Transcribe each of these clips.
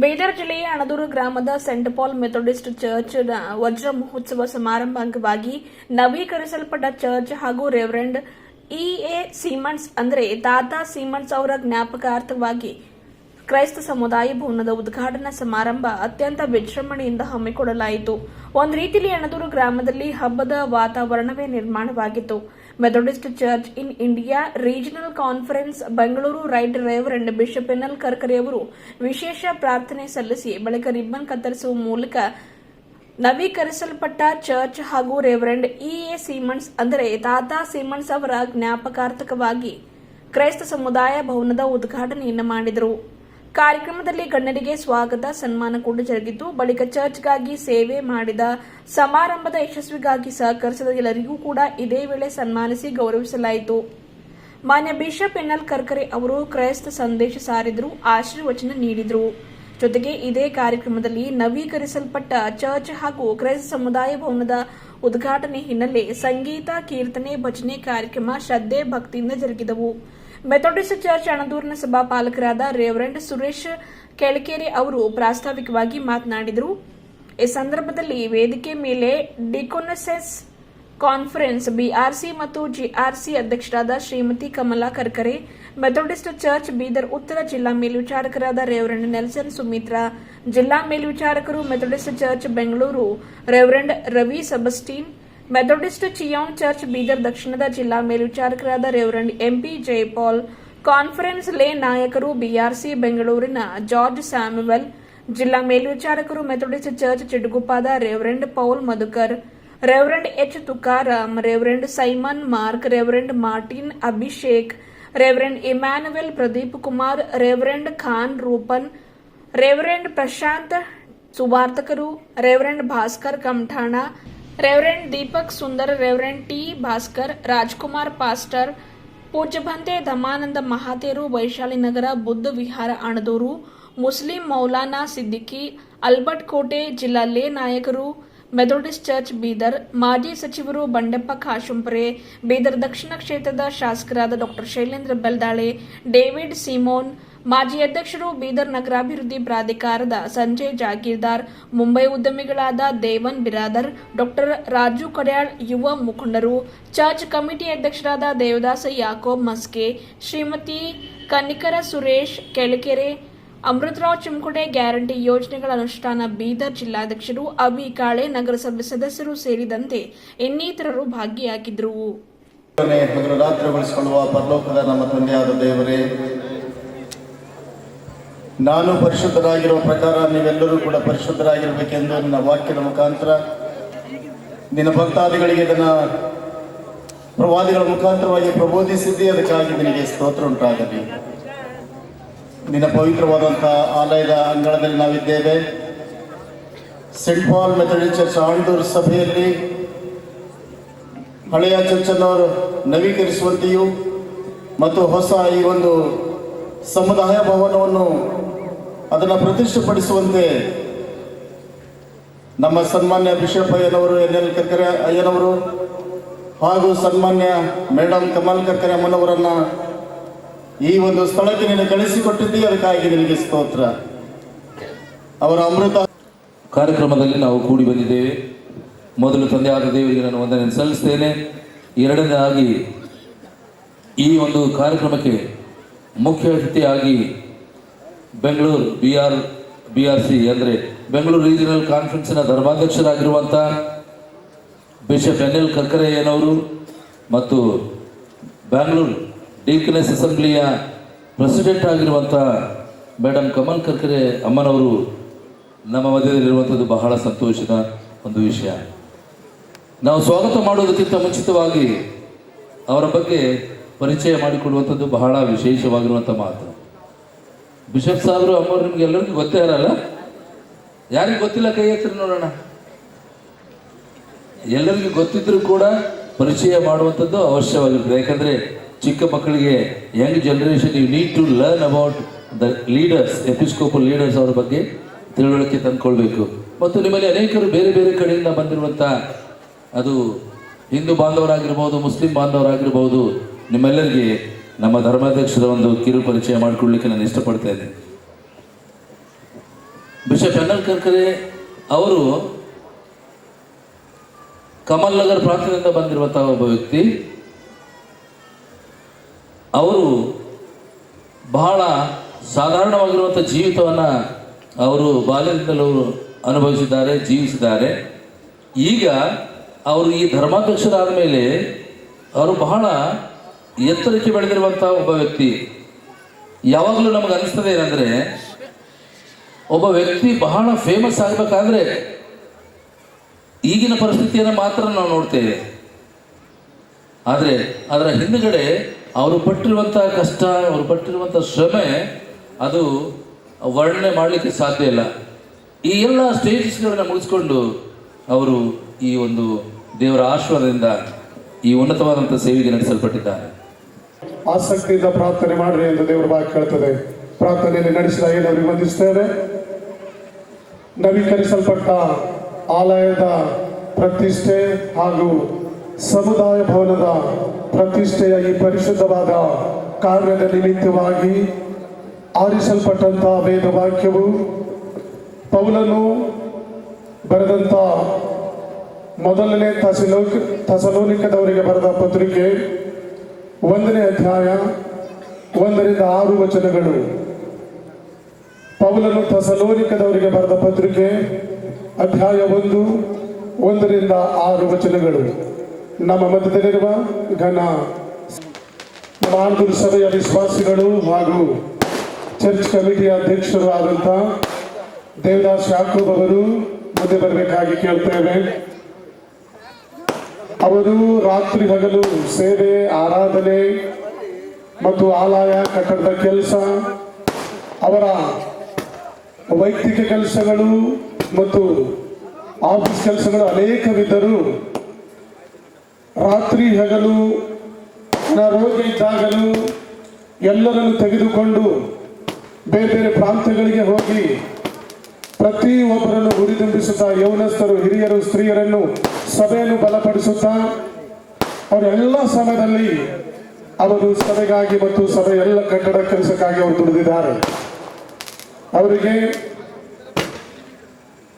ಬೀದರ್ ಜಿಲ್ಲೆಯ ಅಣದೂರು ಗ್ರಾಮದ scent Pal Methodist church ವಜ್ರ ಮಹೋತ್ಸವ ಸಮಾರಂಭ ಅಂಗವಾಗಿ ನವೀಕರಿಸಲ್ಪಟ್ಟ ಚರ್ಚ್ ಹಾಗೂ ರೆವರೆಂಡ್ ಇ ಎ ಸೀಮನ್ಸ್ ಅಂದರೆ ತಾತಾ ಸೀಮನ್ಸ್ ಅವರ ಜ್ಞಾಪಕಾರ್ಥವಾಗಿ ಕ್ರೈಸ್ತ ಸಮುದಾಯ ಭವನದ ಉದ್ಘಾಟನಾ ಸಮಾರಂಭ ಅತ್ಯಂತ ವಿಜೃಂಭಣೆಯಿಂದ ಹಮ್ಮಿಕೊಳ್ಳಲಾಯಿತು. ಒಂದು ರೀತಿಯಲ್ಲಿ ಅಣದೂರು ಗ್ರಾಮದಲ್ಲಿ ಹಬ್ಬದ ವಾತಾವರಣವೇ ನಿರ್ಮಾಣವಾಗಿತ್ತು. Methodist church in India regional conference Bengaluru right reverend bishop Karkare ಅವರು ವಿಶೇಷ ಪ್ರಾರ್ಥನೆ ಸಲ್ಲಿಸಿ, ಬಳಿಕ ರಿಬ್ಬನ್ ಕತ್ತರಿಸುವ ಮೂಲಕ ನವೀಕರಿಸಲ್ಪಟ್ಟ ಚರ್ಚ್ ಹಾಗೂ ರೆವರೆಂಡ್ ಇ ಎ ಸೀಮನ್ಸ್ ಅಂದರೆ ತಾತಾ ಸೀಮನ್ಸ್ ಅವರ ಜ್ಞಾಪಕಾರ್ಥಕವಾಗಿ ಕ್ರೈಸ್ತ ಸಮುದಾಯ ಭವನದ ಉದ್ಘಾಟನೆಯನ್ನು ಮಾಡಿದರು. ಕಾರ್ಯಕ್ರಮದಲ್ಲಿ ಗಣ್ಯರಿಗೆ ಸ್ವಾಗತ, ಸನ್ಮಾನ ಕೂಡ ಜರುಗಿತು. ಬಳಿಕ ಚರ್ಚ್ಗಾಗಿ ಸೇವೆ ಮಾಡಿದ ಸಮಾರಂಭದ ಯಶಸ್ವಿಗಾಗಿ ಸಹಕರಿಸಿದ ಎಲ್ಲರಿಗೂ ಕೂಡ ಇದೇ ವೇಳೆ ಸನ್ಮಾನಿಸಿ ಗೌರವಿಸಲಾಯಿತು. ಮಾನ್ಯ ಬಿಷಪ್ ಎನ್ಎಲ್ ಕರ್ಕರೆ ಅವರು ಕ್ರೈಸ್ತ ಸಂದೇಶ ಸಾರಿದರು, ಆಶೀರ್ವಚನ ನೀಡಿದರು. ಜೊತೆಗೆ ಇದೇ ಕಾರ್ಯಕ್ರಮದಲ್ಲಿ ನವೀಕರಿಸಲ್ಪಟ್ಟ ಚರ್ಚ್ ಹಾಗೂ ಕ್ರೈಸ್ತ ಸಮುದಾಯ ಭವನದ ಉದ್ಘಾಟನೆ ಹಿನ್ನೆಲೆ ಸಂಗೀತ, ಕೀರ್ತನೆ, ಭಜನೆ ಕಾರ್ಯಕ್ರಮ ಶ್ರದ್ಧೆ, ಭಕ್ತಿಯಿಂದ ಜರುಗಿದವು. ಮೆಥೋಡಿಸ್ಟ್ ಚರ್ಚ್ ಅಣದೂರಿನ ಸಭಾಪಾಲಕರಾದ ರೇವರೆಂಡ್ ಸುರೇಶ್ ಕೆಳಕೇರಿ ಅವರು ಪ್ರಾಸ್ತಾವಿಕವಾಗಿ ಮಾತನಾಡಿದರು ಈ ಸಂದರ್ಭದಲ್ಲಿ ವೇದಿಕೆ ಮೇಲೆ ಡಿಕೋನಸೆಸ್ ಕಾನ್ಫರೆನ್ಸ್ ಬಿಆರ್ಸಿ ಮತ್ತು ಜಿಆರ್ಸಿ ಅಧ್ಯಕ್ಷರಾದ ಶ್ರೀಮತಿ ಕಮಲಾ ಕರ್ಕರೆ ಮೆಥೋಡಿಸ್ಟ್ ಚರ್ಚ್ ಬೀದರ್ ಉತ್ತರ ಜಿಲ್ಲಾ ಮೇಲ್ವಿಚಾರಕರಾದ ರೇವರೆಂಡ್ ನೆಲ್ಸನ್ ಸುಮಿತ್ರಾ ಜಿಲ್ಲಾ ಮೇಲ್ವಿಚಾರಕರು Methodist church Bengaluru reverend Ravi Sebastian Methodist ಚಿಯಾನ್ church Bidar ದಕ್ಷಿಣದ ಜಿಲ್ಲಾ ಮೇಲ್ವಿಚಾರಕರಾದ reverend M P Jayapal, conference lay ನಾಯಕರು ಬಿಆರ್ಸಿ ಬೆಂಗಳೂರಿನ ಜಾರ್ಜ್ ಸ್ಯಾಮ್ಯುವೆಲ್, ಜಿಲ್ಲಾ ಮೇಲ್ವಿಚಾರಕರು Methodist church ಚಿಡುಗುಪ್ಪಾದ reverend Paul Madhukar, reverend H Tukaram, reverend Simon Mark, reverend Martin Abhishek, reverend Emmanuel Pradeep Kumar, reverend Khan Rupan, reverend Prashant ಸುವಾರ್ತಕರು, reverend Bhaskar Kamthana reverend Deepak Sundar reverend T Bhaskar, Rajkumar pastor, ಪೂಜ್ಯಭಂತೆ Dhammananda ಮಹಾತೇರು, ವೈಶಾಲಿ ನಗರ, ಬುದ್ಧ ವಿಹಾರ Anadur Muslim Maulana Siddiqui, Albert ಕೋಟೆ ಜಿಲ್ಲಾ ಲೇ ನಾಯಕರು Methodist church Bidar, ಮಾಜಿ ಸಚಿವರು ಬಂಡೆಪ್ಪ ಖಾಶುಂಪರೆ ಬೀದರ್ ದಕ್ಷಿಣ ಕ್ಷೇತ್ರದ ಶಾಸಕರಾದ doctor Shailendra Beldale, David Simon, ಮಾಜಿ ಅಧ್ಯಕ್ಷರು ಬೀದರ್ ನಗರಾಭಿವೃದ್ಧಿ ಪ್ರಾಧಿಕಾರದ ಸಂಜಯ್ ಜಾಗೀರ್ದಾರ್, ಮುಂಬೈ ಉದ್ಯಮಿಗಳಾದ ದೇವನ್ ಬಿರಾದರ್ ಡಾಕ್ಟರ್ ರಾಜು ಕಡ್ಯಾಳ್ ಯುವ ಮುಖಂಡರು, ಚರ್ಚ್ ಕಮಿಟಿ ಅಧ್ಯಕ್ಷರಾದ ದೇವದಾಸ ಯಾಕೋಬ್ ಮಸ್ಕೆ, ಶ್ರೀಮತಿ ಕನಿಕರ ಸುರೇಶ್, ಕೆಳಕೆರೆ ಅಮೃತರಾವ್ ಚಿಮ್ಕುಡೆ ಗ್ಯಾರಂಟಿ ಯೋಜನೆಗಳ ಅನುಷ್ಠಾನ ಬೀದರ್ ಜಿಲ್ಲಾಧ್ಯಕ್ಷರು ಅವಿ ಕಾಳೆ ನಗರಸಭೆ ಸದಸ್ಯರು ಸೇರಿದಂತೆ ಇನ್ನಿತರರು ಭಾಗಿಯಾಗಿದ್ದರು. ನಮ್ಮ ತಂದೆಯಾದ ದೇವರೇ, ನಾನು ಪರಿಶುದ್ಧರಾಗಿರುವ ಪ್ರಕಾರ ನೀವೆಲ್ಲರೂ ಕೂಡ ಪರಿಶುದ್ಧರಾಗಿರಬೇಕೆಂದು ನನ್ನ ವಾಕ್ಯದ ಮುಖಾಂತರ, ನಿನ್ನ ಭಕ್ತಾದಿಗಳಿಗೆ ಇದನ್ನ ಪ್ರವಾದಿಗಳ ಮುಖಾಂತರವಾಗಿ ಪ್ರಬೋಧಿಸಿದ್ದೇ, ಅದಕ್ಕಾಗಿ ನಿನಗೆ ಸ್ತೋತ್ರ ಉಂಟಾಗಲಿ. ನಿನ್ನ ಪವಿತ್ರವಾದಂತಹ ಆಲಯದ ಅಂಗಳದಲ್ಲಿ ನಾವಿದ್ದೇವೆ. Saint Paul Methodist church Andur ಸಭೆಯಲ್ಲಿ ಹಳೆಯ ಚರ್ಚನ್ನು ನವೀಕರಿಸುವಂತೆಯೂ ಮತ್ತು ಹೊಸ ಈ ಒಂದು ಸಮುದಾಯ ಭವನವನ್ನು ಅದನ್ನು ಪ್ರತಿಷ್ಠೆಪಡಿಸುವಂತೆ ನಮ್ಮ ಸನ್ಮಾನ್ಯ ಬಿಷಪ್ ಅಯ್ಯನವರು, ಎನ್ ಎಲ್ ಕಕ್ಕರೆ ಅಯ್ಯನವರು ಹಾಗೂ ಸನ್ಮಾನ್ಯ ಮೇಡಮ್ ಕಮಲ್ ಕಕ್ಕರೆ ಅಮ್ಮನವರನ್ನ ಈ ಒಂದು ಸ್ಥಳಕ್ಕೆ ನೀನು ಕಳಿಸಿಕೊಟ್ಟಿದ್ದಿ, ಅದಕ್ಕಾಗಿ ನಿನಗೆ ಸ್ತೋತ್ರ. ಅವರ ಅಮೃತ ಕಾರ್ಯಕ್ರಮದಲ್ಲಿ ನಾವು ಕೂಡಿ ಬಂದಿದ್ದೇವೆ. ಮೊದಲು ತಂದೆಯಾದ ದೇವರಿಗೆ ನಾನು ವಂದನೆ ಸಲ್ಲಿಸ್ತೇನೆ. ಎರಡನೇದಾಗಿ ಈ ಒಂದು ಕಾರ್ಯಕ್ರಮಕ್ಕೆ ಮುಖ್ಯ ಅತಿಥಿಯಾಗಿ Bengaluru B R B R C ಅಂದರೆ ಬೆಂಗಳೂರು ರೀಜನಲ್ ಕಾನ್ಫರೆನ್ಸಿನ ಧರ್ಮಾಧ್ಯಕ್ಷರಾಗಿರುವಂಥ ಬಿಷಪ್ ಎನ್ ಎಲ್ ಮತ್ತು ಬ್ಯಾಂಗ್ಳೂರು ಡೀಕನೆಸ್ ಅಸೆಂಬ್ಲಿಯ ಪ್ರೆಸಿಡೆಂಟ್ ಆಗಿರುವಂಥ ಮೇಡಮ್ ಕಮಲ್ ಕರ್ಕರೆ ಅಮ್ಮನವರು ನಮ್ಮ ಮಧ್ಯದಲ್ಲಿರುವಂಥದ್ದು ಬಹಳ ಸಂತೋಷದ ಒಂದು ವಿಷಯ. ನಾವು ಸ್ವಾಗತ ಮಾಡುವುದಕ್ಕಿಂತ ಮುಂಚಿತವಾಗಿ ಅವರ ಬಗ್ಗೆ ಪರಿಚಯ ಮಾಡಿಕೊಡುವಂಥದ್ದು ಬಹಳ ವಿಶೇಷವಾಗಿರುವಂಥ ಮಾತು. ಬಿಷಪ್ ಸಾಹೇಬರು ಅಮ್ಮವ್ರು ನಿಮ್ಗೆ ಎಲ್ಲರಿಗೂ ಗೊತ್ತೇ ಇರಲ್ಲ? ಯಾರಿಗೆ ಗೊತ್ತಿಲ್ಲ ಕೈ ಎತ್ತರಿ ನೋಡೋಣ. ಎಲ್ಲರಿಗೂ ಗೊತ್ತಿದ್ರೂ ಕೂಡ ಪರಿಚಯ ಮಾಡುವಂಥದ್ದು ಅವಶ್ಯವಾಗಿರುತ್ತದೆ. ಯಾಕಂದರೆ ಚಿಕ್ಕ ಮಕ್ಕಳಿಗೆ young generation you need to learn about the leaders episcopal leaders ಅವರ ಬಗ್ಗೆ ತಿಳುವಳಿಕೆ ತಂದ್ಕೊಳ್ಬೇಕು. ಮತ್ತು ನಿಮ್ಮಲ್ಲಿ ಅನೇಕರು ಬೇರೆ ಬೇರೆ ಕಡೆಯಿಂದ ಬಂದಿರುವಂಥ ಅದು ಹಿಂದೂ ಬಾಂಧವರಾಗಿರ್ಬೋದು, ಮುಸ್ಲಿಂ ಬಾಂಧವರಾಗಿರ್ಬೋದು, ನಿಮ್ಮೆಲ್ಲರಿಗೆ ನಮ್ಮ ಧರ್ಮಾಧ್ಯಕ್ಷರ ಒಂದು ಕಿರು ಪರಿಚಯ ಮಾಡಿಕೊಡ್ಲಿಕ್ಕೆ ನಾನು ಇಷ್ಟಪಡ್ತೇನೆ ಬಿಷಪ್ ಎನ್ ಕರ್ಕರೆ ಅವರು ಕಮಲ್ ನಗರ್ ಪ್ರಾಂತ್ಯದಿಂದ ಬಂದಿರುವಂತಹ ಒಬ್ಬ ವ್ಯಕ್ತಿ. ಅವರು ಬಹಳ ಸಾಧಾರಣವಾಗಿರುವಂಥ ಜೀವಿತವನ್ನು ಅವರು ಬಾಲ್ಯದಿಂದಲೂ ಅನುಭವಿಸಿದ್ದಾರೆ, ಜೀವಿಸಿದ್ದಾರೆ. ಈಗ ಅವರು ಈ ಧರ್ಮಾಧ್ಯಕ್ಷರಾದ ಮೇಲೆ ಅವರು ಬಹಳ ಎತ್ತರಕ್ಕೆ ಬೆಳೆದಿರುವಂಥ ಒಬ್ಬ ವ್ಯಕ್ತಿ. ಯಾವಾಗಲೂ ನಮಗೆ ಅನಿಸ್ತದೆ ಏನಂದರೆ, ಒಬ್ಬ ವ್ಯಕ್ತಿ ಬಹಳ ಫೇಮಸ್ ಆಗಬೇಕಾದ್ರೆ ಈಗಿನ ಪರಿಸ್ಥಿತಿಯನ್ನು ಮಾತ್ರ ನಾವು ನೋಡ್ತೇವೆ. ಆದರೆ ಅದರ ಹಿಂದುಗಡೆ ಅವರು ಪಟ್ಟಿರುವಂಥ ಕಷ್ಟ ಅವರು ಪಟ್ಟಿರುವಂಥ ಶ್ರಮೆ, ಅದು ವರ್ಣನೆ ಮಾಡಲಿಕ್ಕೆ ಸಾಧ್ಯ ಇಲ್ಲ. ಈ ಎಲ್ಲ ಸ್ಟೇಜಸ್ಗಳನ್ನ ಮುಗಿಸ್ಕೊಂಡು ಅವರು ಈ ಒಂದು ದೇವರ ಆಶೀರ್ವಾದದಿಂದ ಈ ಉನ್ನತವಾದಂಥ ಸೇವೆಗೆ ನಡೆಸಲ್ಪಟ್ಟಿದ್ದಾರೆ. ಆಸಕ್ತಿಯಿಂದ ಪ್ರಾರ್ಥನೆ ಮಾಡ್ರಿ ಎಂದು ದೇವರ ಬಾಯಿ ಕೇಳ್ತದೆ ಪ್ರಾರ್ಥನೆಯಲ್ಲಿ ನಡೆಸಿದ ಏನವರಿಗೆ ವಂದಿಸ್ತೇವೆ ನವೀಕರಿಸಲ್ಪಟ್ಟ ಆಲಯದ ಪ್ರತಿಷ್ಠೆ ಹಾಗೂ ಸಮುದಾಯ ಭವನದ ಪ್ರತಿಷ್ಠೆಯ ಈ ಪರಿಶುದ್ಧವಾದ ಕಾರ್ಯದ ನಿಮಿತ್ತವಾಗಿ ಆರಿಸಲ್ಪಟ್ಟಂತಹ ವೇದ ವಾಕ್ಯವು ಪೌಲನು ಬರೆದಂಥ ಮೊದಲನೇ ತಸಲೋ ತಸಲೋನಿಕದವರಿಗೆ ಬರೆದ ಪತ್ರಿಕೆ ಒಂದನೇ ಅಧ್ಯಾಯ ಒಂದರಿಂದ ಆರು ವಚನಗಳು. ಪೌಲನು ತಸಲೋನಿಕದವರಿಗೆ ಬರೆದ ಪತ್ರಿಕೆ ಅಧ್ಯಾಯ ಒಂದು ಒಂದರಿಂದ ಆರು ವಚನಗಳು. ನಮ್ಮ ಮಧ್ಯದಲ್ಲಿರುವ ಘನ ಆಂದೂರು ಸಭೆಯ ವಿಶ್ವಾಸಿಗಳು ಹಾಗೂ ಚರ್ಚ್ ಕಮಿಟಿಯ ಅಧ್ಯಕ್ಷರು ಆದಂಥ ದೇವದಾಸ್ ಯಾಕೂಬ್ ಅವರು ಮುಂದೆ ಬರಬೇಕಾಗಿ ಕೇಳ್ತೇವೆ. ಅವರು ರಾತ್ರಿ ಹಗಲು ಸೇವೆ, ಆರಾಧನೆ ಮತ್ತು ಆಲಯ ಕಟ್ಟಡದ ಕೆಲಸ, ಅವರ ವೈಯಕ್ತಿಕ ಕೆಲಸಗಳು ಮತ್ತು ಆಫೀಸ್ ಕೆಲಸಗಳು ಅನೇಕವಿದ್ದರೂ ರಾತ್ರಿ ಹಗಲು, ಅನಾರೋಗ್ಯ ಇದ್ದಾಗಲೂ ಎಲ್ಲರನ್ನು ತೆಗೆದುಕೊಂಡು ಬೇರೆ ಬೇರೆ ಪ್ರಾಂತ್ಯಗಳಿಗೆ ಹೋಗಿ ಪ್ರತಿಯೊಬ್ಬರನ್ನು ಹುರಿದುಂಬಿಸುತ್ತಾ ಯೌನಸ್ಥರು ಹಿರಿಯರು, ಸ್ತ್ರೀಯರನ್ನು ಸಭೆಯನ್ನು ಬಲಪಡಿಸುತ್ತಾ ಅವರೆಲ್ಲ ಸಮಯದಲ್ಲಿ ಅವರು ಸಭೆಗಾಗಿ ಮತ್ತು ಸಭೆ ಎಲ್ಲ ಕಟ್ಟಡ ಕೆಲಸಕ್ಕಾಗಿ ಅವರು ದುಡಿದಿದ್ದಾರೆ. ಅವರಿಗೆ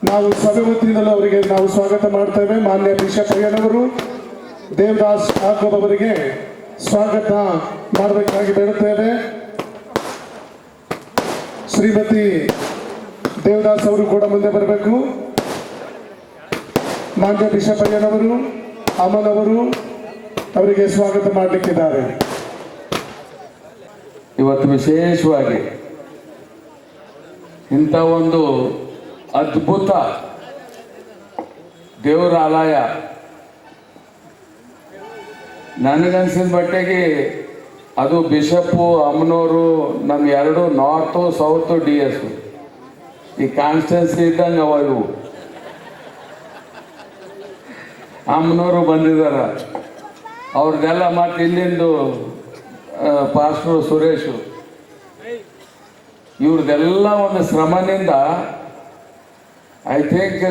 ನಾವು ಸಭೆ ವತಿಯಿಂದಲೂ ಅವರಿಗೆ ನಾವು ಸ್ವಾಗತ ಮಾಡ್ತೇವೆ. ಮಾನ್ಯ ಬಿಷಪ್ ಅಯ್ಯನವರು ದೇವದಾಸ್ ಯಾಕೋಬ್ ಅವರಿಗೆ ಸ್ವಾಗತ ಮಾಡಬೇಕಾಗಿ ಬೇಡುತ್ತೇನೆ. ಶ್ರೀಮತಿ ದೇವದಾಸ್ ಅವರು ಕೂಡ ಮುಂದೆ ಬರಬೇಕು. ಮಾನ್ಯ ಬಿಷಪ್ ಅಯ್ಯನವರು, ಅಮನ್ ಅವರು ಅವರಿಗೆ ಸ್ವಾಗತ ಮಾಡಲಿಕ್ಕಿದ್ದಾರೆ. ಇವತ್ತು ವಿಶೇಷವಾಗಿ ಇಂಥ ಒಂದು ಅದ್ಭುತ ದೇವರ ಆಲಯ ನನಗನ್ಸಿದ ಮಟ್ಟಿಗೆ ಅದು ಬಿಷಪ್ಪು ಅಮ್ಮನವರು ನಮ್ಮ ಎರಡು ನಾರ್ತು ಸೌತು ಡಿ ಎಸ್ ಈ ಕಾನ್ಸ್ಟೆನ್ಸಿ ಇದ್ದಂಗೆ ಅವ ಇವು. ಅಮ್ಮನವರು ಬಂದಿದ್ದಾರೆ ಅವ್ರದ್ದೆಲ್ಲ ಮತ್ತೆ ಇಲ್ಲಿಂದು ಪಾಸ್ಟ್ರು ಸುರೇಶು. ಇವ್ರದ್ದೆಲ್ಲ ಒಂದು ಶ್ರಮನಿಂದ I think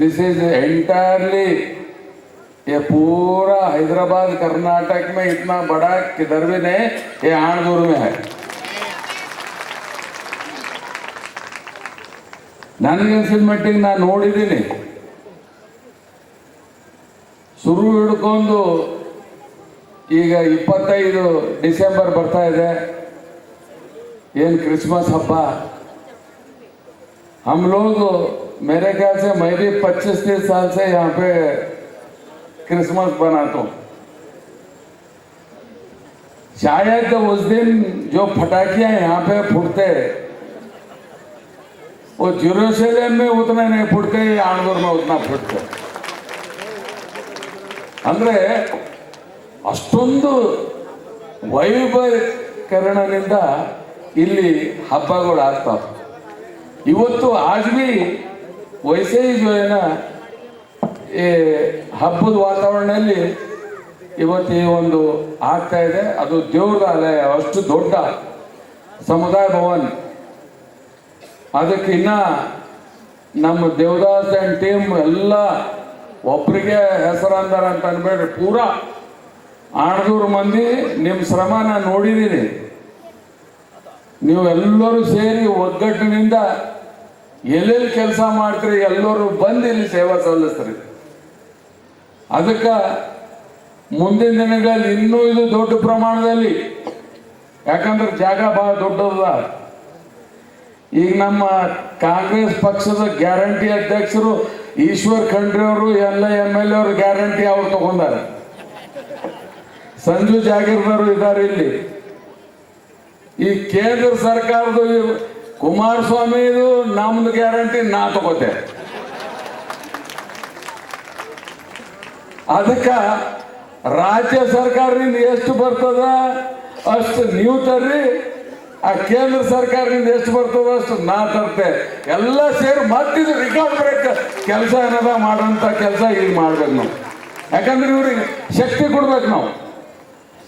this is entirely ये पूरा हैदराबाद कर्नाटक में इतना बड़ा किधर भी नहीं ये आणदूर में है ನನಗನ್ಸಿದ ಮಟ್ಟಿಗೆ ನಾನು ನೋಡಿದ್ದೀನಿ ಶುರು ಹಿಡ್ಕೊಂಡು ಈಗ ಇಪ್ಪತ್ತೈದು ಡಿಸೆಂಬರ್ ಬರ್ತಾ ಇದೆ ಏನು ಕ್ರಿಸ್ಮಸ್ ಹಬ್ಬ हम लोग मेरे ख्याल से मैं भी 25 तीस साल से यहाँ पे क्रिसमस बनाता हूँ शायद उस दिन जो फटाकियाँ यहाँ पे फूटते वो जेरूसलम में उतना नहीं फूटते आणदूर में उतना फूटते ಅಂದ್ರೆ ಅಷ್ಟೊಂದು ವೈಭವೀಕರಣದಿಂದ ಇಲ್ಲಿ ಹಬ್ಬಗಳು ಆಗ್ತಾವೆ ಇವತ್ತು ಆಜ್ ಭಿ ವೈಸೇ ಹಿ ಜೋ ಏನ ಈ ಹಬ್ಬದ ವಾತಾವರಣದಲ್ಲಿ ಇವತ್ತು ಈ ಒಂದು ಆಗ್ತಾ ಇದೆ. ಅದು ದೇವ್ರದ ಆಲಯ ಅಷ್ಟು ದೊಡ್ಡ ಸಮುದಾಯ ಭವನ್. ಅದಕ್ಕಿನ್ನ ನಮ್ಮ ದೇವದಾಸ್ ಆ್ಯಂಡ್ ಟೀಮ್ ಎಲ್ಲ ಒಬ್ಬರಿಗೆ ಹೆಸರಂದಾರ ಅಂತ ಅನ್ಬೇಡ್ರಿ. ಪೂರಾ ಆಣದೂರು ಮಂದಿ ನಿಮ್ಮ ಶ್ರಮ ನಾನು ನೋಡಿದ್ದೀನಿ ನೀವು ಎಲ್ಲರೂ ಸೇರಿ ಒಗ್ಗಟ್ಟಿನಿಂದ ಎಲ್ಲೆಲ್ಲಿ ಕೆಲಸ ಮಾಡ್ತೀರಿ ಎಲ್ಲರೂ ಬಂದು ಇಲ್ಲಿ ಸೇವಾ ಸಲ್ಲಿಸ್ರಿ. ಅದಕ್ಕೆ ಮುಂದಿನ ದಿನಗಳಲ್ಲಿ ಇನ್ನೂ ಇದು ದೊಡ್ಡ ಪ್ರಮಾಣದಲ್ಲಿ. ಯಾಕಂದ್ರೆ ಜಾಗ ಬಹಳ ದೊಡ್ಡದ ಈಗ ನಮ್ಮ ಕಾಂಗ್ರೆಸ್ ಪಕ್ಷದ ಗ್ಯಾರಂಟಿ ಅಧ್ಯಕ್ಷರು ಈಶ್ವರ್ ಖಂಡ್ರೆ ಅವರು, ಎಲ್ಲ ಎಂ ಎಲ್ ಎ ಅವರು ಗ್ಯಾರಂಟಿ ಅವ್ರು ತಗೊಂಡಾರೆ. ಸಂಜು ಜಾಗೀರ್ದವರು ಇದ್ದಾರೆ ಇಲ್ಲಿ. ಈ ಕೇಂದ್ರ ಸರ್ಕಾರದ ಕುಮಾರಸ್ವಾಮಿದು ನಮ್ದು ಗ್ಯಾರಂಟಿ, ನಾ ತಗೋತೆ. ಅದಕ್ಕ ರಾಜ್ಯ ಸರ್ಕಾರದಿಂದ ಎಷ್ಟು ಬರ್ತದ ಅಷ್ಟು ನೀವು ತರ್ರಿ ಆ ಕೇಂದ್ರ ಸರ್ಕಾರದಿಂದ ಎಷ್ಟು ಬರ್ತದ ಅಷ್ಟು ನಾ ತರ್ತೆ. ಎಲ್ಲ ಸೇರಿ ಮತ್ತಿದು ರಿಕಾರ್ಡ್ ಬ್ರೇಕ್ ಕೆಲಸ ಏನದ ಮಾಡೋಂಥ ಕೆಲಸ ಇಲ್ಲಿ ಮಾಡ್ಬೇಕು ನಾವು. ಯಾಕಂದ್ರೆ ಇವ್ರಿಗೆ ಶಕ್ತಿ ಕೊಡ್ಬೇಕು ನಾವು.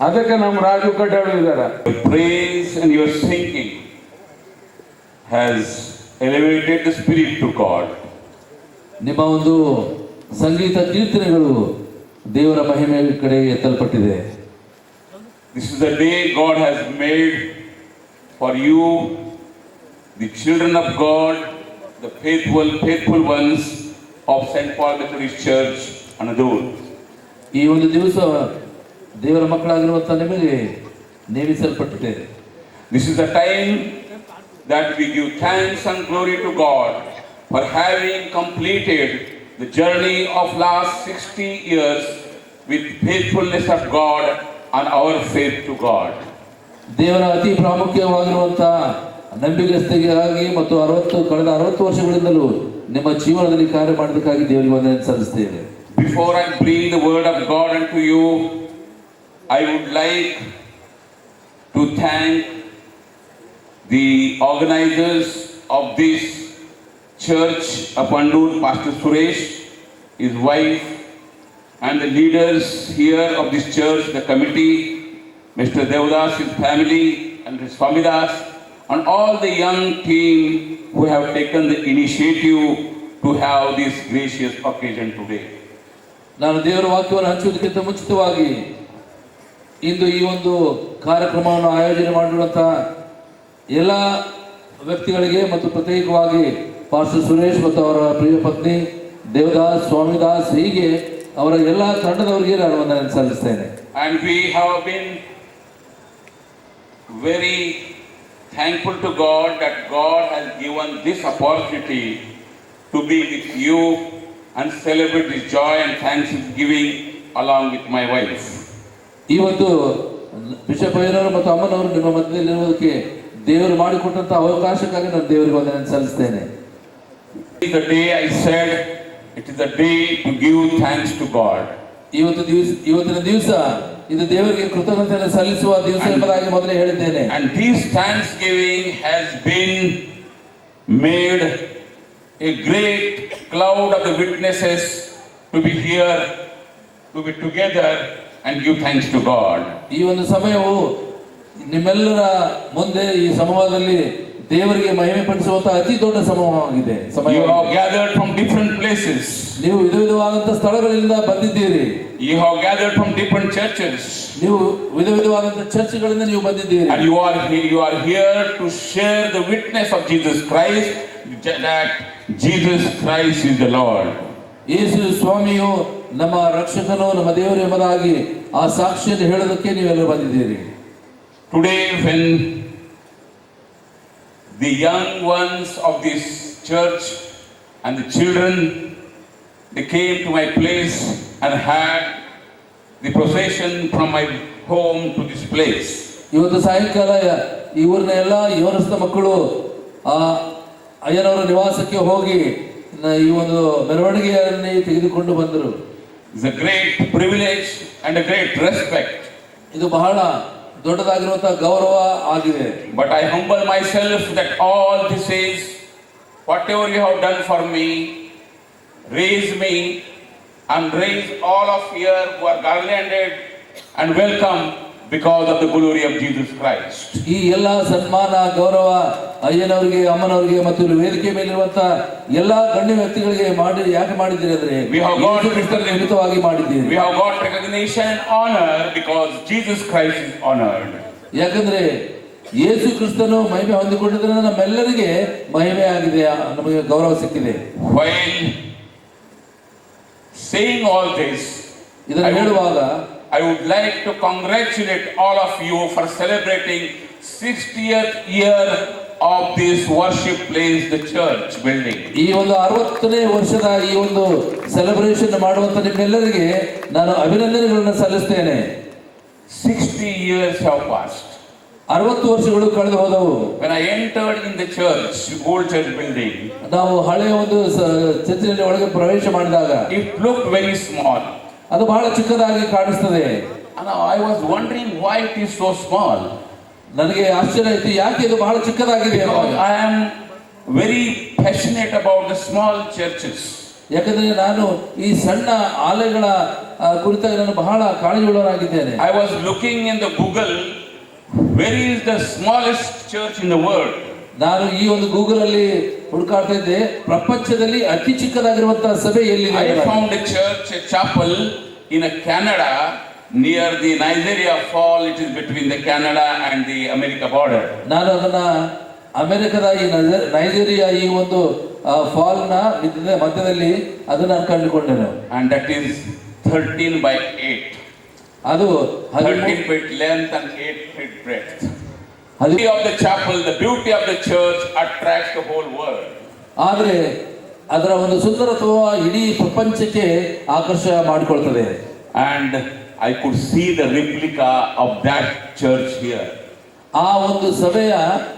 ಅದಕ್ಕೆ ನಮ್ಮ ರಾಜು ಕಡ್ಡಾಳು ಇದ್ದಾರೆ praise and your thinking has elevated spirit to God. ನಿಮ್ಮ ಒಂದು ಸಂಗೀತ ಕೀರ್ತನೆಗಳು ದೇವರ ಮಹಿಮೆ ಕಡೆ ಎತ್ತಲ್ಪಟ್ಟಿದೆ This is the day God has made for you, the children of God, the faithful, faithful ones of saint Paul Methodist Church, Anadol. ಈ ಒಂದು ದಿವಸ ದೇವರ ಮಕ್ಕಳಾಗಿರುವಂಥ ನಿಮಗೆ ನೇಮಿಸಲ್ಪಟ್ಟಿದೆ This is the time that we give thanks and glory to God for having completed the journey of last 60 years with faithfulness of God and our faith to God. ದೇವರ ಅತಿ ಪ್ರಾಮುಖ್ಯವಾಗಿರುವಂಥ ನಂಬಿಗಸ್ತಿಗಾಗಿ ಮತ್ತು ಅರವತ್ತು ಕಳೆದ ಅರವತ್ತು ವರ್ಷಗಳಿಂದಲೂ ನಿಮ್ಮ ಜೀವನದಲ್ಲಿ ಕಾರ್ಯ ಮಾಡೋದಕ್ಕಾಗಿ ದೇವರಿಗೆ ವಂದನೆ ಸಲ್ಲಿಸ್ತೇವೆ Before I bring the word of God unto you, I would like to thank the organizers of this church of Pandur, Pastor Suresh, his wife, and the leaders here of this church, the committee, Mr. Devdas, his family, and his Swamidas, and all the young team who have taken the initiative to have this gracious occasion today. ನಾನು ದೇವರ ವಾಕ್ಯವನ್ನು ಹಂಚುವುದಕ್ಕಿಂತ ಮುಂಚಿತವಾಗಿ ಇಂದು ಈ ಒಂದು ಕಾರ್ಯಕ್ರಮವನ್ನು ಆಯೋಜನೆ ಮಾಡಿರುವಂಥ ಎಲ್ಲ ವ್ಯಕ್ತಿಗಳಿಗೆ ಮತ್ತು ಪ್ರತ್ಯೇಕವಾಗಿ ಪಾಸ್ಟರ್ ಸುರೇಶ್ ಮತ್ತು ಅವರ ಪ್ರಿಯ ಪತ್ನಿ ದೇವದಾಸ್ ಸ್ವಾಮಿದಾಸ್ ಹೀಗೆ ಅವರ ಎಲ್ಲ ತಂಡದವರಿಗೆ ನಾನು ವಂದನೆ ಸಲ್ಲಿಸ್ತೇನೆ. And we have been very thankful to God that God has given this opportunity to be with you and celebrate this joy and thanks is giving along with my wife ಇವತ್ತು ಬಿಷಪ್ ಅಯ್ಯನವರು ಮತ್ತು ಅಮ್ಮನವರು ನಿಮ್ಮ ಮಧ್ಯದಲ್ಲಿ ಇರುವುದಕ್ಕೆ ದೇವರು ಮಾಡಿಕೊಟ್ಟಂತಹ ಅವಕಾಶಕ್ಕಾಗಿ ನಾನು ದೇವರಿಗೆ ಒಂದನೆ ಸಲ್ಲಿಸ್ತೇನೆ. Day I said it is the day to give thanks to God ಇವತ್ತು ದಿವಸ ಇವತ್ತಿನ ದಿವಸ ಇದು ದೇವರಿಗೆ ಕೃತಜ್ಞತೆಯನ್ನು ಸಲ್ಲಿಸುವ ದಿವಸ ಎಂಬುದಾಗಿ ಮೊದಲೇ ಹೇಳಿದ್ದೇನೆ. And peace thanksgiving has been made a great cloud of the glee to be here to be together and give thanks to God ಈ ಒಂದು ಸಮಯವು ನಿಮ್ಮೆಲ್ಲರ ಮುಂದೆ ಈ ಸಮೂಹದಲ್ಲಿ ದೇವರಿಗೆ ಮಹಿಮೆ ಪಡಿಸುವಂತ ಅತಿ ದೊಡ್ಡ ಸಮೂಹವಾಗಿದೆ. ಸಮಯ you have gathered from different places ನೀವು ವಿಧ ವಿಧವಾದಂತ ಸ್ಥಳಗಳಿಂದ ಬಂದಿದ್ದೀರಿ. You have gathered from different churches ನೀವು ವಿಧ ವಿಧವಾದಂತ ಚರ್ಚ್ಗಳಿಂದ ನೀವು ಬಂದಿದ್ದೀರಿ. And you are you are here to share the witness of Jesus Christ that Jesus Christ is the Lord ಯೇಸು ಸ್ವಾಮಿಯು ನಮ್ಮ ರಕ್ಷಕನು ನಮ್ಮ ದೇವರೇ ಎಂಬುದಾಗಿ ಆ ಸಾಕ್ಷಿಯನ್ನು ಹೇಳೋದಕ್ಕೆ ನೀವೆಲ್ಲರೂ ಬಂದಿದ್ದೀರಿ. Today when the young ones of this church and the children, they came to my place and had the procession from my home to this place. ಇವತ್ತು ಸಾಯಂಕಾಲ ಊರಿನ ಎಲ್ಲ ಯವನಸ್ಥ ಮಕ್ಕಳು ಆ ಅಯ್ಯನವರ ನಿವಾಸಕ್ಕೆ ಹೋಗಿ ನ- ಈ ಒಂದು ಮೆರವಣಿಗೆಯಲ್ಲಿ ತೆಗೆದುಕೊಂಡು ಬಂದರು It's a great privilege and a great respect. ಇದು ಬಹಳ ದೊಡ್ಡದಾಗಿರುವಂತಹ ಗೌರವ ಆಗಿದೆ But I humble myself that all this is, whatever you have done for me, raise me and raise all of here who are garlanded and welcome because of the glory of Jesus Christ. ಈ ಎಲ್ಲ ಸನ್ಮಾನ ಗೌರವ ಅಯ್ಯನವರಿಗೆ ಅಮ್ಮನವರಿಗೆ ಮತ್ತು ವೇದಿಕೆ ಮೇಲಿರುವಂತ ಎಲ್ಲ ಗಣ್ಯ ವ್ಯಕ್ತಿಗಳಿಗೆ ಮಾಡಿ ಯಾಕೆ ಮಾಡಿದ್ದೀರಿ ಅಂದ್ರೆ We have got- ನಿಮಿತ್ತವಾಗಿ ಮಾಡಿದ್ದೀರಿ We have got recognition and honor because Jesus Christ is honored. ಯಾಕಂದ್ರೆ ಯೇಸು ಕ್ರಿಸ್ತನು ಮಹಿಮೆ ಹೊಂದಿಕೊಂಡಿದ್ದರಿಂದ ನಮ್ಮೆಲ್ಲರಿಗೆ ಮಹಿಮೆ ಆಗಿದೆ ನಮಗೆ ಗೌರವ ಸಿಕ್ಕಿದೆ While saying all this, ಇದನ್ನು ಹೇಳುವಾಗ I would like to congratulate all of you for celebrating 60th year of this worship place, the church building. ಈ ಒಂದು ಅರವತ್ತನೇ ವರ್ಷದ ಈ ಒಂದು ಸೆಲೆಬ್ರೇಷನ್ ಮಾಡುವಂತ ನಿಮ್ಮೆಲ್ಲರಿಗೆ ನಾನು ಅಭಿನಂದನೆಗಳನ್ನು ಸಲ್ಲಿಸ್ತೇನೆ 60 years have passed. ಅರವತ್ತು ವರ್ಷಗಳು ಕಳೆದು ಹೋದವು When I entered in the church, old church building, ನಾವು ಹಳೆಯ ಒಂದು ಚರ್ಚಿನಲ್ಲಿ ಒಳಗೆ ಪ್ರವೇಶ ಮಾಡಿದಾಗ it looked very small. ಅದು ಬಹಳ ಚಿಕ್ಕದಾಗಿ ಕಾಣಿಸ್ತದೆ. I was wondering why it so small ನನಗೆ ಆಶ್ಚರ್ಯ ಆಯಿತು ಯಾಕೆ ಇದು ಬಹಳ ಚಿಕ್ಕದಾಗಿದೆ I am very passionate about the small churches ಯಾಕಂದ್ರೆ ನಾನು ಈ ಸಣ್ಣ ಆಲೆಗಳ ಕುರಿತಾಗಿ ನಾನು ಬಹಳ ಕಾಳಜಿ ಉಳ್ಳವರಾಗಿದ್ದೇನೆ I was looking in the Google very is the smallest church in the world ನಾನು ಈ ಒಂದು ಗೂಗಲ್ ಅಲ್ಲಿ ಹುಡುಕಾಡ್ತಾ ಇದ್ದೆ. ಪ್ರಪಂಚದಲ್ಲಿ ಅತಿ ಚಿಕ್ಕದಾಗಿರುವಂತಹ ಸಭೆ ಎಲ್ಲಿ church chapel in Canada near the Niagara fall it is between the Canada and the America border ನಾನು ಅದನ್ನ ಅಮೆರಿಕದ ಈ ನೈಜೀರಿಯಾ ಈ ಒಂದು ಫಾಲ್ನ ಮಧ್ಯದಲ್ಲಿ ಅದನ್ನ ಕಂಡುಕೊಂಡೆನು. And that is thirteen by eight ಅದು thirteen feet length and eight feet breadth breadth. The ಹದಿ- beauty of the chapel, the beauty of the church attracts the whole world. ಆದ್ರೆ ಅದರ ಒಂದು ಸುಂದರತ್ವ ಇಡೀ ಪ್ರಪಂಚಕ್ಕೆ ಆಕರ್ಷ ಮಾಡಿಕೊಳ್ತದೆ And I could see the replica of that church here. ಆ ಒಂದು ಸಭೆಯ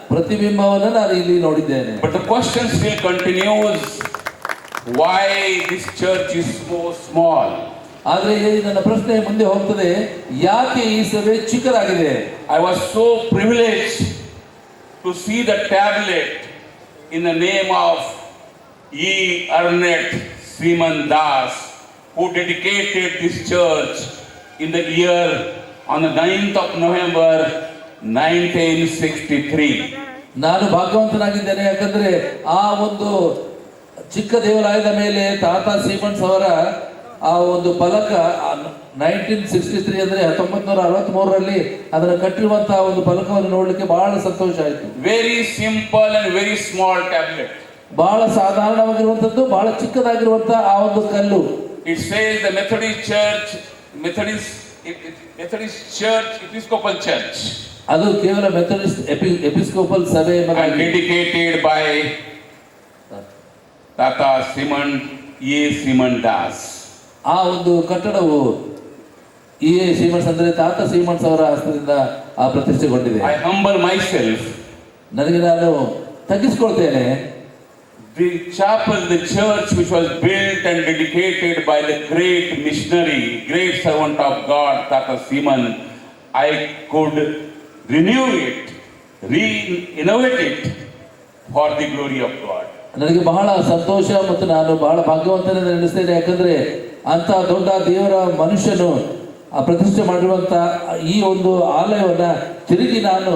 ಪ್ರತಿಬಿಂಬವನ್ನು ನಾನು ಇಲ್ಲಿ ನೋಡಿದ್ದೇನೆ But the question still continues why this church is so small? ಆದರೆ ಇಲ್ಲಿ ನನ್ನ ಪ್ರಶ್ನೆ ಮುಂದೆ ಹೋಗ್ತದೆ ಯಾಕೆ ಈ ಸಭೆ ಚಿಕ್ಕದಾಗಿದೆ? I was so privilege to see the tablet in the name of E Arnett Shriman Das who dedicated this church in the year on ninth of November nineteen sixty three ನಾನು ಭಾಗವಂತನಾಗಿದ್ದೇನೆ ಯಾಕಂದ್ರೆ ಆ ಒಂದು ಚಿಕ್ಕ ದೇವರಾಯದ ಮೇಲೆ ತಾತ ಸೀಮಂಟ್ಸ್ ಅವರ ಆ ಒಂದು ಫಲಕ ನೈನ್ಟೀನ್ ಸಿಕ್ಸ್ಟಿ ತ್ರೀ ಅಂದ್ರೆ ಹತ್ತೊಂಬತ್ತು ನೂರ ಅರವತ್ ಮೂರರಲ್ಲಿ ಅದನ್ನು ಕಟ್ಟಿರುವಂತಹ ಒಂದು ಫಲಕವನ್ನು ನೋಡ್ಲಿಕ್ಕೆ ಬಹಳ ಸಂತೋಷ ಆಯಿತು. Very simple and very small tablet ಬಹಳ ಸಾಧಾರಣವಾಗಿರುವಂತದ್ದು ಬಹಳ ಚಿಕ್ಕದಾಗಿರುವಂತಹ ಆ ಒಂದು ಕಲ್ಲು. It says the Methodist Church, Methodist, Methodist church episcopal church ಅದು ಕೇವಲ ಮೆಥಡಿಸ್ಟ್ ಎಪಿ ಎಪಿಸ್ಕೋಪಲ್ ಸಭೆ ಡೆಡಿಕೇಟೆಡ್ ಬೈ ತಾತ ಸಿಮನ್ ಎ ಸಿಮನ್ E. ಆ ಒಂದು ಕಟ್ಟಡವು ಇ ಎ ಶ್ರೀಮಂತ್ ಅಂದ್ರೆ ತಾತ ಶ್ರೀಮಂತ್ ಅವರ ಹಸ್ತದಿಂದ ಆ ಪ್ರತಿಷ್ಠೆಗೊಂಡಿದೆ I humble myself. ನನಗೆ ನಾನು ತಗ್ಗಿಸ್ಕೊಳ್ತೇನೆ the chapel, the church which was built and dedicated by the great missionary, great servant of God, Tata Simon, I could renew it, re-innovate it for the glory of God. ನನಗೆ ಬಹಳ ಸಂತೋಷ ಮತ್ತು ನಾನು ಬಹಳ ಭಾಗ್ಯವಂತನೆಂದು ನೆನೆಸ್ತೇನೆ ಯಾಕಂದ್ರೆ ಅಂತ ದೊಡ್ಡ ದೇವರ ಮನುಷ್ಯನು ಆ ಪ್ರತಿಷ್ಠೆ ಮಾಡಿರುವಂತ ಈ ಒಂದು ಆಲಯವನ್ನ ತಿರುಗಿ ನಾನು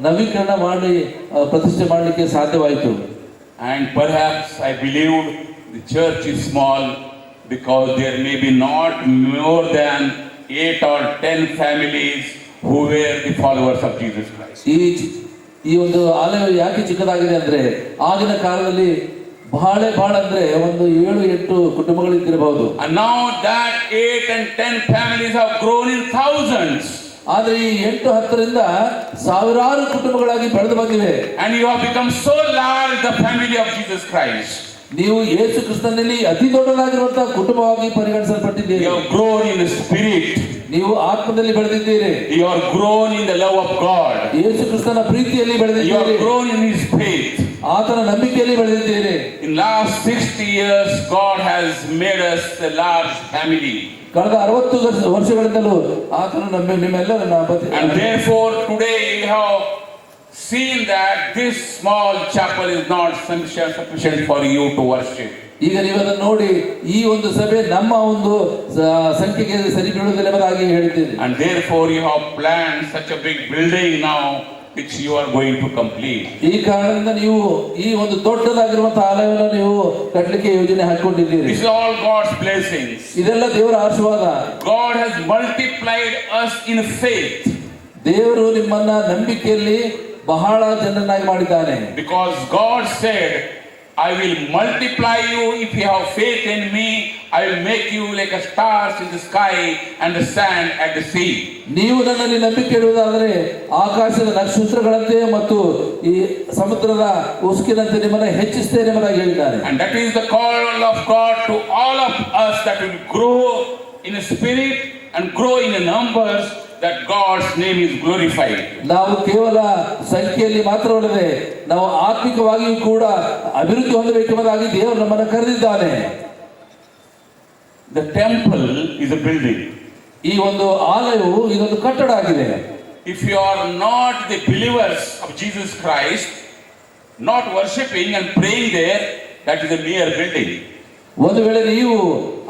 ನವೀಕರಣ ಮಾಡಿ ಪ್ರತಿಷ್ಠೆ ಮಾಡಲಿಕ್ಕೆ ಸಾಧ್ಯವಾಯಿತು. And perhaps I believed the church is small because there may be not more than eight or ten families who were the followers of Jesus Christ ಈ ಈ ಒಂದು ಆಲಯ ಯಾಕೆ ಚಿಕ್ಕದಾಗಿದೆ ಅಂದರೆ ಆಗಿನ ಕಾಲದಲ್ಲಿ ಬಹಳ ಬಹಳ ಅಂದ್ರೆ ಒಂದು ಏಳು ಎಂಟು ಕುಟುಂಬಗಳು ಇರಬಹುದು. Now that eight and ten families of grown in thousands ಆದ್ರೆ ಈ ಎಂಟು ಹತ್ತರಿಂದ ಸಾವಿರಾರು ಕುಟುಂಬಗಳಾಗಿ ಬೆಳೆದು ಬಂದಿವೆ. And you have become so large the family of Jesus Christ ನೀವು ಯೇಸು ಕ್ರಿಸ್ತನಲ್ಲಿ ಅತಿ ದೊಡ್ಡದಾಗಿರುವಂತಹ ಕುಟುಂಬವಾಗಿ ಪರಿಗಣಿಸಲ್ಪಟ್ಟಿದ್ದೀರಿ. You are grown in spirit ನೀವು ಆತ್ಮದಲ್ಲಿ ಬೆಳೆದಿದ್ದೀರಿ. You are grown in the love of God ಯೇಸು ಕ್ರಿಸ್ತನ ಪ್ರೀತಿಯಲ್ಲಿ ಬೆಳೆದಿದ್ದೀರಿ. You are grown in his faith ಆತನ ನಂಬಿಕೆಯಲ್ಲಿ ಬೆಳೆದಿದ್ದೇನೆ. In last sixty years God has made us the large family ಕಳೆದ ಅರವತ್ತು ವರ್ಷಗಳಿಂದಲೂ ಆತನ ನಂಬಿ ನಿಮ್ಮೆಲ್ಲರ ನಾಪತಿ therefore today you have seen that this small chapel is not sufficient for you to worship ಈಗ ನೀವು ಅದನ್ನು ನೋಡಿ ಈ ಒಂದು ಸಭೆ ನಮ್ಮ ಒಂದು ಸಂಖ್ಯೆಗೆ ಸರಿ ಬೀಳುವುದಿಲ್ಲ ಎಂಬುದಾಗಿ ಹೇಳ್ತೀನಿ and therefore you have plan such a big building ನಾವು which you are going to complete. ಈ ಕಾರಣದಿಂದ ನೀವು ಈ ಒಂದು ದೊಡ್ಡದಾಗಿರುವಂತಹ ಆಲಯವನ್ನು ನೀವು ಕಟ್ಟಲಿಕ್ಕೆ ಯೋಜನೆ ಹಾಕೊಂಡಿದ್ದೀರಿ This is all God's blessings. ಇದೆಲ್ಲ ದೇವರ ಆಶೀರ್ವಾದ God has multiplied us in faith. ದೇವರು ನಿಮ್ಮನ್ನ ನಂಬಿಕೆಯಲ್ಲಿ ಬಹಳ ಜನನಾಗಿ ಮಾಡಿದ್ದಾನೆ Because God said, I will multiply you if you have faith in me. I will make you like a stars in the sky and the sand at the sea. ನೀವು ನನ್ನಲ್ಲಿ ನಂಬಿಕೆ ಇಡುವುದಾದರೆ ಆಕಾಶದ ನಕ್ಷತ್ರಗಳಂತೆ ಮತ್ತು ಈ ಸಮುದ್ರದ ಉಸುಕಿನಂತೆ ನಿಮ್ಮನ್ನು ಹೆಚ್ಚಿಸ್ತೇನೆ ಎಂಬುದಾಗಿ ಹೇಳಿದ್ದಾನೆ And that is the call of God to all of us that will grow in spirit and grow in numbers that God's name is glorified. ನಾವು ಕೇವಲ ಸಂಖ್ಯೆಯಲ್ಲಿ ಮಾತ್ರ ಅಲ್ಲದೆ ನಾವು ಆತ್ಮಿಕವಾಗಿಯೂ ಕೂಡ ಅಭಿವೃದ್ಧಿ ಹೊಂದಬೇಕೆಂಬುದಾಗಿ ದೇವರು ನಮ್ಮನ್ನು ಕರೆದಿದ್ದಾನೆ. The temple is a building ಈ ಒಂದು ಆಲಯವು ಇದೊಂದು ಕಟ್ಟಡ ಆಗಿದೆ. If you are not the believers of Jesus Christ not worshipping and praying there that is a near building ಒಂದು ವೇಳೆ ನೀವು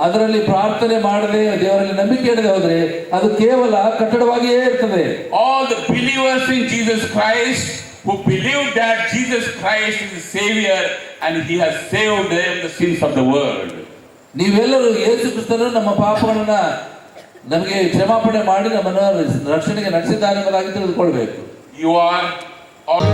ಅದರಲ್ಲಿ ಪ್ರಾರ್ಥನೆ ಮಾಡದೆ ದೇವರಲ್ಲಿ ನಂಬಿಕೆ ಇಡದೆ ಹೋದ್ರೆ ಅದು ಕೇವಲ ಕಟ್ಟಡವಾಗಿಯೇ ಇರ್ತದೆ All the believers in Jesus Christ who believe that Jesus Christ is the Savior and He has saved them the sins of the world. ನೀವೆಲ್ಲರೂ ಯೇಸು ಕ್ರಿಸ್ತನು ನಮ್ಮ ಪಾಪಗಳನ್ನ ನಮಗೆ ಕ್ಷಮಾಪಣೆ ಮಾಡಿ ನಮ್ಮನ್ನು ರಕ್ಷಣೆಗೆ ನಡೆಸಿದ್ದಾನೆ ಎಂಬುದಾಗಿ ತಿಳಿದುಕೊಳ್ಬೇಕು You are all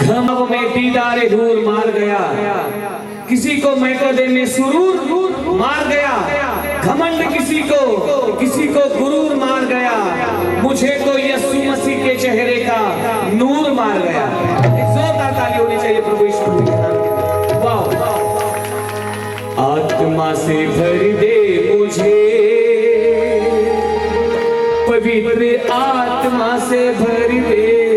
घम में दीदारे हूर मार गया। किसी को मैं कदे में सुरूर मार गया। घमंड किसी को किसी को गुरूर मार गया। मुझे तो यीशु मसीह के चेहरे का नूर मार गया। होनी चाहिए प्रभु आत्मा से भर दे मुझे। पवित्र आत्मा से भर दे।